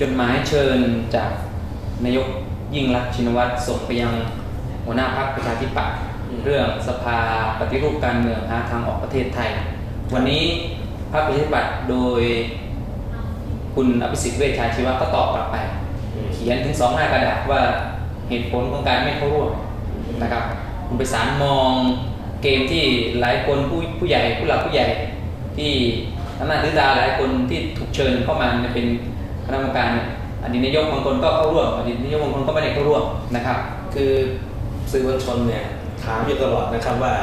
จดหมายเชิญจากนายกยิ่งรักชินวัตรส่งไปยังหัวหน้าพรรคประชาธิปัตย์เรื่องสภาปฏิรูปการเมืองหาทางออกประเทศไทย วันนี้พรรคประชาธิปัตย์โดยคุณอภิสิทธิ์เวชชาชีวะก็ตอบกลับไป เขียนถึงสองหน้ากระดาษว่าเหตุผลของการไม่เข้าร่วมนะครับคุณไปสารมองเกมที่หลายคนผู้ผู้ใหญ่ผู้หลักผู้ใหญ่ที่อำนาจถือตาหลายคนที่ถูกเชิญเข้ามาเป็น คณะกรรมการเนี่ยอดีตนายกบางคนก็เข้าร่วมอดีตนายกบางคนก็ไม่ได้เข้าร่วมนะครับ คือสื่อมวลชนเนี่ยถามอยู่ตลอดนะครับว่า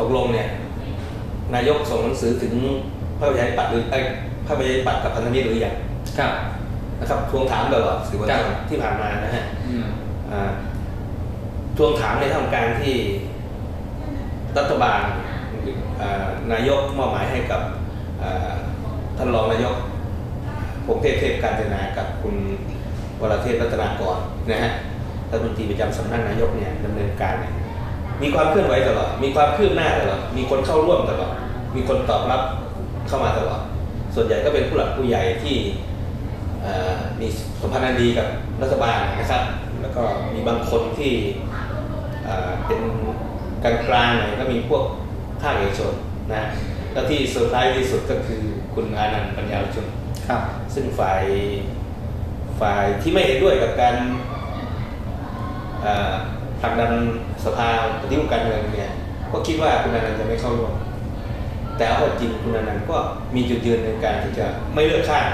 ตกลงเนี่ยนายกส่งหนังสือถึงพระประชาธิปัตย์หรือไอ้ยพระประชาธิปัตย์กับพันธมิตรหรือยังครับนะครับทวงถามตลอดสื่อมวลชครันบที่ผ่านมานะฮะอืมอ่าทวงถามในทางการที่รัฐบาลอ่านายกมอบหมายให้กับอ่าท่านรองนายก พงเทพเทพการจนากับคุณวรเทพรัตนากรนะฮะรัฐมนตรีประจำสำนักนายกเนี่ยดำเนินการเนี่ยมีความเคลื่อนไหวตลอด มีความคืบหน้าตลอด มีคนเข้าร่วมตลอด มีคนตอบรับเข้ามาตลอด ส่วนใหญ่ก็เป็นผู้หลักผู้ใหญ่ที่มีสัมพันธ์ดีกับรัฐบาลนะครับ แล้วก็มีบางคนที่เป็นกลางกลางหน่อยก็มีพวกภาคเอกชนนะ แล้วที่เซอร์ไพรส์ที่สุดก็คือคุณอานันต์ปัญญาชุน ซึ่งฝ่ายฝ่ายที่ไม่เห็นด้วยกับการผลักดันสภาปฏิรูปการเมืองเนี่ยก็คิดว่าคุณนันต์จะไม่เข้าร่วมแต่เอาจริงคุณนันต์ก็มีจุดยืนในการที่จะไม่เลือกข้าง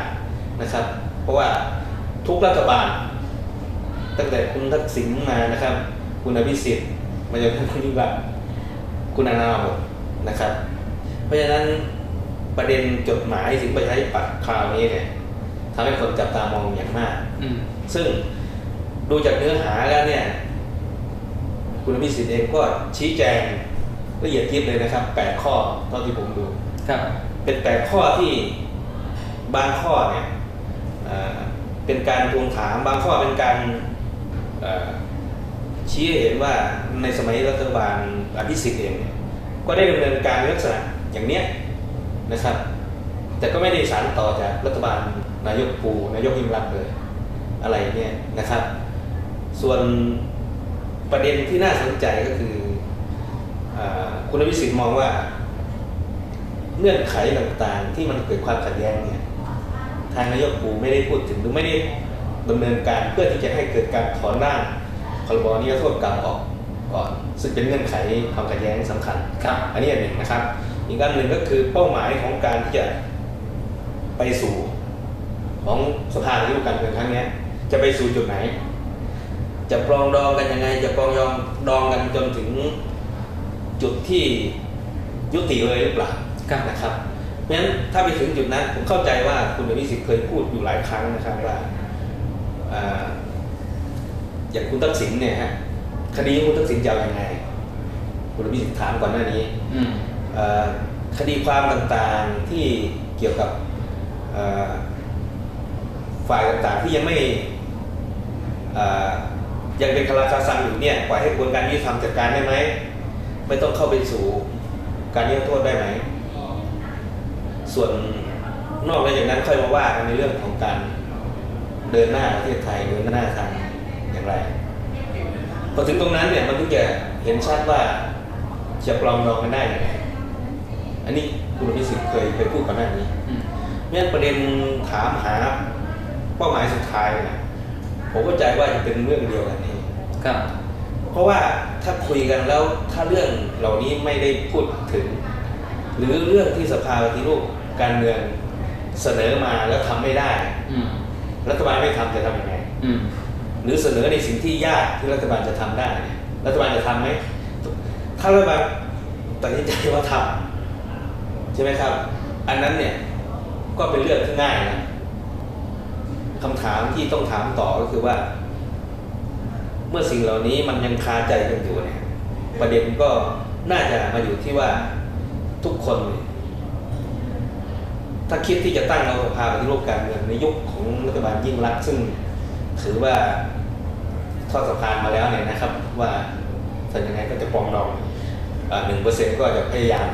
นะครับ เพราะว่าทุกรัฐบาล ตั้งแต่คุณทักษิณมานะครับ คุณอภิสิทธิ์มาจนถึงคุณยิ่งรักษณ์คุณอนาหมดนะครับ เพราะฉะนั้น ประเด็นจดหมายถึงประชาธิปัตย์คราวนี้เนี่ยทำให้คนจับตามองอย่างมากอืมซึ่งดูจากเนื้อหาแล้วเนี่ย คุณอภิสิทธิ์เองก็ชี้แจงละเอียดยิบเลยนะครับแปดข้อเท่าที่ผมดูครับ เป็นแปดข้อที่บางข้อเนี่ยเอ่อเป็นการทวงถามบางข้อเป็นการเอ่อชี้ให้เห็นว่าในสมัยรัฐบาลอภิสิทธิ์เองเนี่ยก็ได้ดำเนินการในลักษณะอย่างเนี้ย นะครับ แต่ก็ไม่ได้สานต่อจากรัฐบาลนายกปูนายกยิ่งรักเลย อะไรเนี่ยนะครับ ส่วนประเด็นที่น่าสนใจก็คืออคุณอภิสิทธิ์มองว่าเงื่อนไขต่างๆ ที่มันเกิดความขัดแย้งเนี่ยทางนายกปูไม่ได้พูดถึงหรือไม่ได้ดำเนินการเพื่อที่จะให้เกิดการถอนร่างพรบนิรโทษกรรมออกก่อน ซึ่งเป็นเงื่อนไขความขัดแย้งสำคัญครับ อันนี้อันหนึ่งนะครับ อีกอันหนึ่งก็คือเป้าหมายของการที่จะไปสู่ของสภาปฏิรูปการเมืองครั้งเนี้ยจะไปสู่จุดไหน จะปรองดองกันยังไง จะปรองยองดองกันจนถึงจุดที่ยุติเลยหรือเปล่าครับนะครับเพราะฉะนั้นถ้าไปถึงจุดนั้นผมเข้าใจว่าคุณอภิสิทธิ์เคยพูดอยู่หลายครั้งนะครับว่าอ่าอย่างคุณทักษิณเนี่ยฮะคดีของคุณทักษิณจะเอายังไง คุณอภิสิทธิ์ถามก่อนหน้านี้อืมเอ่อ คดีความต่างๆที่เกี่ยวกับฝ่ายต่างๆที่ยังไม่ยังเป็นคาราคาซังอยู่เนี่ยปล่อยให้กระบวนการยุติธรรมจัดการได้ไหมไม่ต้องเข้าไปสู่การนิรโทษได้ไหมส่วนนอกจากนั้นค่อยมาว่ากันในเรื่องของการเดินหน้าประเทศไทยเดินหน้าทางอย่างไรพอถึงตรงนั้นเนี่ยมันถึงจะเห็นชัดว่าจะปลองดองกันได้ยังไง อันนี้คุณอภิสิทธิ์เคยเคยพูดก่อนหน้านี้อืมเนี่ยประเด็นถามหาเป้าหมายสุดท้ายเนี่ยผมเข้าใจว่าจะเป็นเรื่องเดียวกันนี้ครับเพราะว่าถ้าคุยกันแล้วถ้าเรื่องเหล่านี้ไม่ได้พูดถึง หรือเรื่องที่สภาปฏิรูปการเมืองเสนอมาแล้วทำไม่ได้อืมรัฐบาลไม่ทำจะทำยังไงอืมหรือเสนอในสิ่งที่ยากที่รัฐบาลจะทำได้เนี่ยรัฐบาลจะทำไหมถ้ารัฐบาลตัดสินใจว่าทำ ใช่ไหมครับ อันนั้นเนี่ยก็เป็นเรื่องที่ง่ายนะคำถามที่ต้องถามต่อก็คือว่า เมื่อสิ่งเหล่านี้มันยังคาใจกันอยู่เนี่ยประเด็นก็น่าจะมาอยู่ที่ว่าทุกคน ถ้าคิดที่จะตั้งเราสภาปฏิรูปการเมืองในยุคของรัฐบาลยิ่งรักซึ่งถือว่าทอดสะพานมาแล้วเนี่ยนะครับ ว่าถ้ายังไงก็จะปองดองหนึ่งเปอร์เซ็นก็จะพยายาม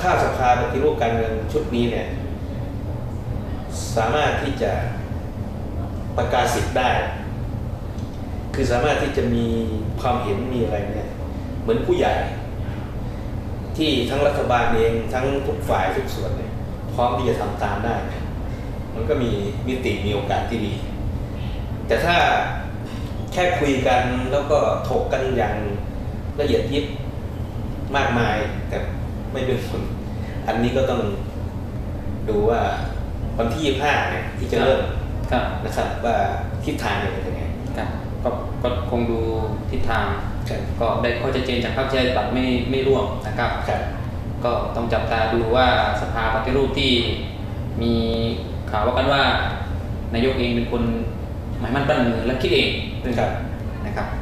ถ้าสภาปฏิรูปการเมืองชุดนี้เนี่ยสามารถที่จะประกาศสิทธิ์ได้ คือสามารถที่จะมีความเห็นมีอะไรเนี่ยเหมือนผู้ใหญ่ ที่ทั้งรัฐบาลเองทั้งทุกฝ่ายทุกส่วนเนี่ยพร้อมที่จะทำตามได้ มันก็มีมิติมีโอกาสที่ดี แต่ถ้าแค่คุยกันแล้วก็ถกกันอย่างละเอียดยิบมากมายแต่ ไม่เป็นผลอันนี้ก็ต้องดูว่าวันที่ยี่ห้าเนี่ยที่จะเริ่มครับนะครับว่าทิศทางเนี่ยเป็นยังไงครับก็ก็คงดูทิศทางครับก็ได้ข้อชัดเจนจากพรรคประชาธิปัตย์ไม่ไม่ร่วมนะครับครับ ก็ต้องจับตาดูว่าสภาปฏิรูปที่มีข่าวว่ากันว่านายกเองเป็นคนหมายมั่นปั้นมือและคิดเองครับเ